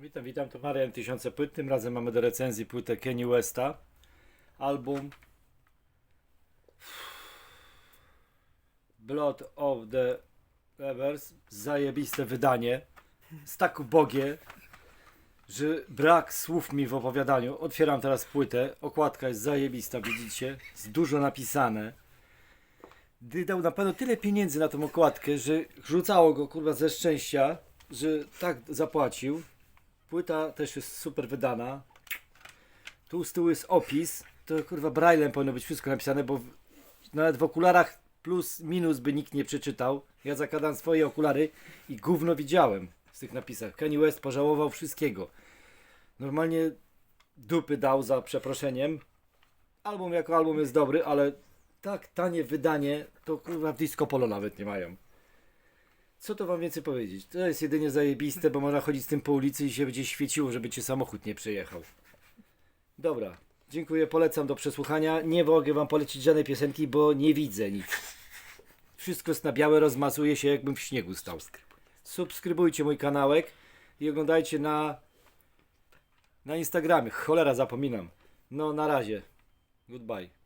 Witam, witam, to Marian Tysiące Płyt. Tym razem mamy do recenzji płytę Kenny Westa. Album Blood of the Rivers. Zajebiste wydanie. Jest tak ubogie, że brak słów mi w opowiadaniu. Otwieram teraz płytę. Okładka jest zajebista, widzicie? Jest dużo napisane. Wydał na pewno tyle pieniędzy na tą okładkę, że rzucało go kurwa ze szczęścia, że tak zapłacił. Płyta też jest super wydana. Tu z tyłu jest opis. To kurwa braillem powinno być wszystko napisane, bo w, nawet w okularach plus minus by nikt nie przeczytał. Ja zakładam swoje okulary i gówno widziałem z tych napisach. Kanye West pożałował wszystkiego. Normalnie dupy dał za przeproszeniem. Album jako album jest dobry, ale tak tanie wydanie to kurwa w disco polo nawet nie mają. Co to wam więcej powiedzieć? To jest jedynie zajebiste, bo można chodzić z tym po ulicy i się będzie świeciło, żeby cię samochód nie przejechał. Dobra, dziękuję, polecam do przesłuchania. Nie mogę wam polecić żadnej piosenki, bo nie widzę nic. Wszystko jest na białe, rozmazuje się jakbym w śniegu stał. Subskrybujcie mój kanałek i oglądajcie na na Instagramie. Cholera, zapominam. No, na razie. Goodbye.